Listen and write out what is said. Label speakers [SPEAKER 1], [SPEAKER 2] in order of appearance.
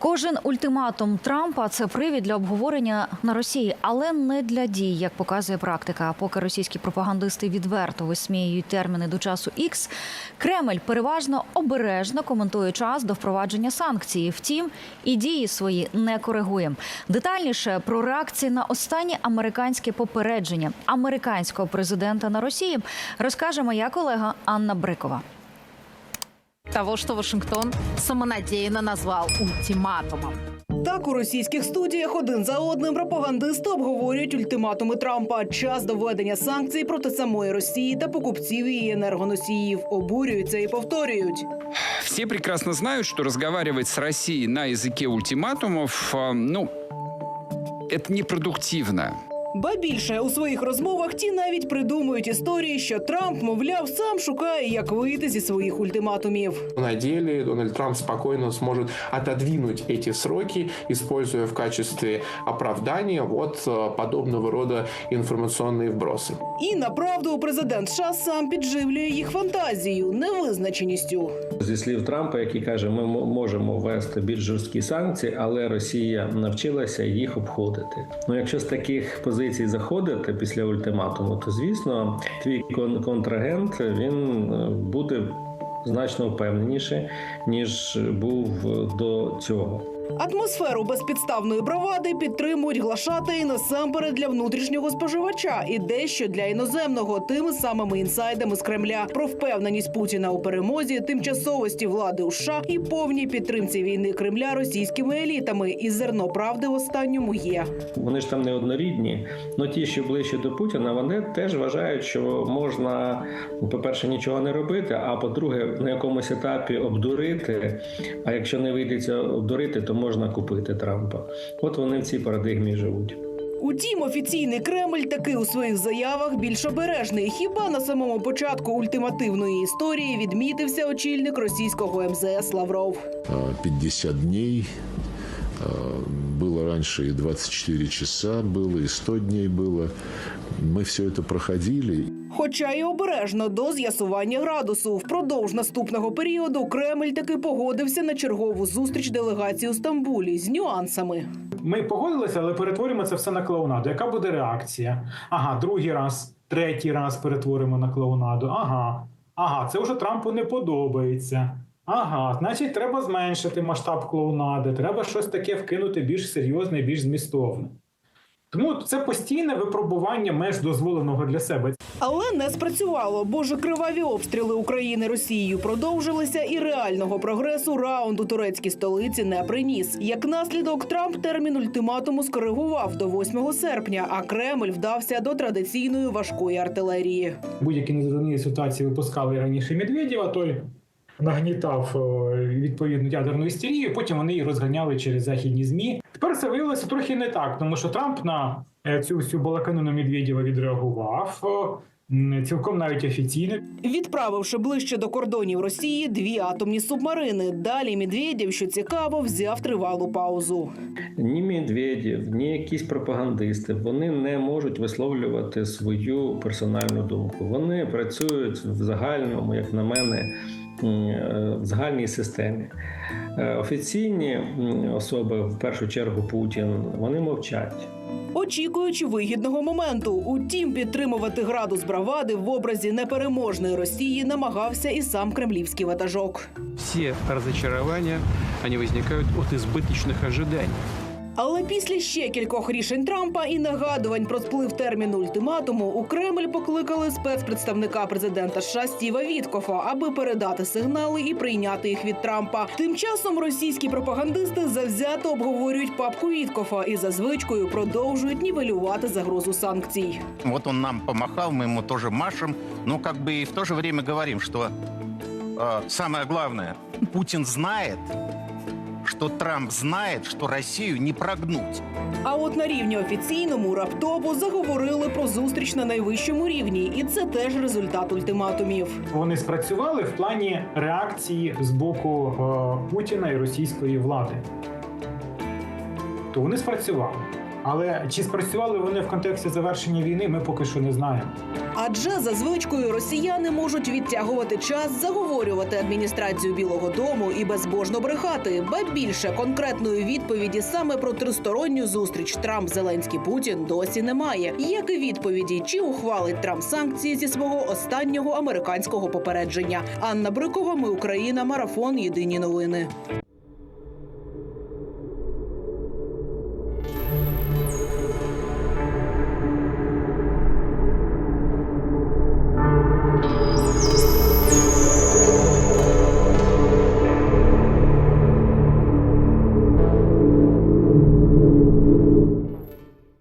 [SPEAKER 1] Кожен ультиматум Трампа це привід для обговорення на Росії, але не для дій, як показує практика. Поки російські пропагандисти відверто висміюють терміни до часу X, Кремль переважно обережно коментує час до впровадження санкцій. Втім, і дії свої не коригує. Детальніше про реакції на останнє американське попередження американського президента на Росії розкаже моя колега Анна Брикова.
[SPEAKER 2] Того, что Вашингтон самонадеянно назвал ультиматумом.
[SPEAKER 3] Так у російських студіях один за одним пропагандисти обговорюють ультиматуми Трампа. Час до введення санкцій проти самої Росії та покупців її енергоносіїв обурюються і повторюють.
[SPEAKER 4] Все прекрасно знают, что разговаривать с Россией на языке ультиматумов, а, ну, это непродуктивно.
[SPEAKER 3] Ба більше у своїх розмовах ті навіть придумують історії, що Трамп, мовляв, сам шукає, як вийти зі своїх ультиматумів.
[SPEAKER 5] На деле Дональд Трамп спокойно сможет отодвинуть эти сроки, используя в качестве оправдания вот э, подобного рода информационные вбросы.
[SPEAKER 3] І направду президент США сам підживлює їх фантазію, невизначеністю.
[SPEAKER 6] Зі слів Трампа, який каже, ми м- можемо ввести більш жорсткі санкції, але Росія навчилася їх обходити. Ну, якщо з таких позицій заходити після ультиматуму, то звісно, твій кон- контрагент він е, буде значно впевненіше, ніж був до цього.
[SPEAKER 3] Атмосферу безпідставної бравади підтримують глашати насамперед для внутрішнього споживача і дещо для іноземного тими самими інсайдами з Кремля про впевненість Путіна у перемозі, тимчасовості влади у США і повній підтримці війни Кремля російськими елітами. І зерно правди в останньому є.
[SPEAKER 6] Вони ж там не однорідні. Ну ті, що ближче до Путіна, вони теж вважають, що можна, по-перше, нічого не робити, а по-друге, на якомусь етапі обдурити. А якщо не вийдеться обдурити, то можна купити Трампа. От вони в цій парадигмі живуть.
[SPEAKER 3] Утім, офіційний Кремль таки у своїх заявах більш обережний. Хіба на самому початку ультимативної історії відмітився очільник російського МЗС Лавров.
[SPEAKER 7] а, 50 дней. а, Было раньше и 24 часа было, и 100 дней было. Мы все это проходили.
[SPEAKER 3] Хоча й обережно до з'ясування градусу. Впродовж наступного періоду Кремль таки погодився на чергову зустріч делегації у Стамбулі з нюансами.
[SPEAKER 8] Ми погодилися, але перетворимо це все на клоунаду. Яка буде реакція? Ага, другий раз, третій раз перетворимо на клоунаду. Ага, ага, це вже Трампу не подобається. Ага, значить, треба зменшити масштаб клоунади, треба щось таке вкинути більш серйозне, більш змістовне. Тому це постійне випробування меж дозволеного для себе.
[SPEAKER 3] Але не спрацювало, бо ж криваві обстріли України Росією продовжилися, і реального прогресу раунд у турецькій столиці не приніс. Як наслідок, Трамп термін ультиматуму скоригував до 8 серпня, а Кремль вдався до традиційної важкої артилерії.
[SPEAKER 8] Будь-які незрозумілі ситуації випускали раніше Медведєва, той нагнітав е, відповідну ядерну істерію, потім вони її розганяли через західні змі. Тепер це виявилося трохи не так, тому що Трамп на е, цю всю балаканину Медведєва відреагував. е, Цілком навіть офіційно
[SPEAKER 3] Відправивши ближче до кордонів Росії дві атомні субмарини. Далі Медведєв, що цікаво, взяв тривалу паузу.
[SPEAKER 6] Ні Медведєв, ні якісь пропагандисти вони не можуть висловлювати свою персональну думку. Вони працюють в загальному, як на мене, в загальній системі. Е, Офіційні особи, в першу чергу Путін, вони мовчать.
[SPEAKER 3] Очікуючи вигідного моменту, утім, підтримувати градус бравади в образі непереможної Росії намагався і сам кремлівський ватажок.
[SPEAKER 9] все разочарования, они возникают от избыточных ожиданий.
[SPEAKER 3] Але після ще кількох рішень Трампа і нагадувань про сплив терміну ультиматуму у Кремль покликали спецпредставника президента США Стіва Віткофа, аби передати сигнали і прийняти їх від Трампа. Тим часом російські пропагандисти завзято обговорюють папку Віткофа і за звичкою продовжують нівелювати загрозу санкцій.
[SPEAKER 10] Вот он нам помахал, мы ему тоже машем, но как бы и в то же время говорим, что э, самое главное, Путин знает, что Трамп знает, что Россию не прогнуть.
[SPEAKER 3] А от на рівні офіційному раптово заговорили про зустріч на найвищому рівні, і це теж результат ультиматумів.
[SPEAKER 8] вони спрацювали в плані реакції з боку е, Путіна і російської влади. То вони спрацювали. Але чи спрацювали вони в контексті завершення війни, ми поки що не знаємо.
[SPEAKER 3] Адже за звичкою росіяни можуть відтягувати час, заговорювати адміністрацію Білого Дому і безбожно брехати. Ба більше конкретної відповіді саме про тристоронню зустріч Трамп Зеленський Путін досі немає. Як і відповіді, чи ухвалить Трамп санкції зі свого останнього американського попередження. Анна Брикова, ми Україна, марафон. Єдині новини.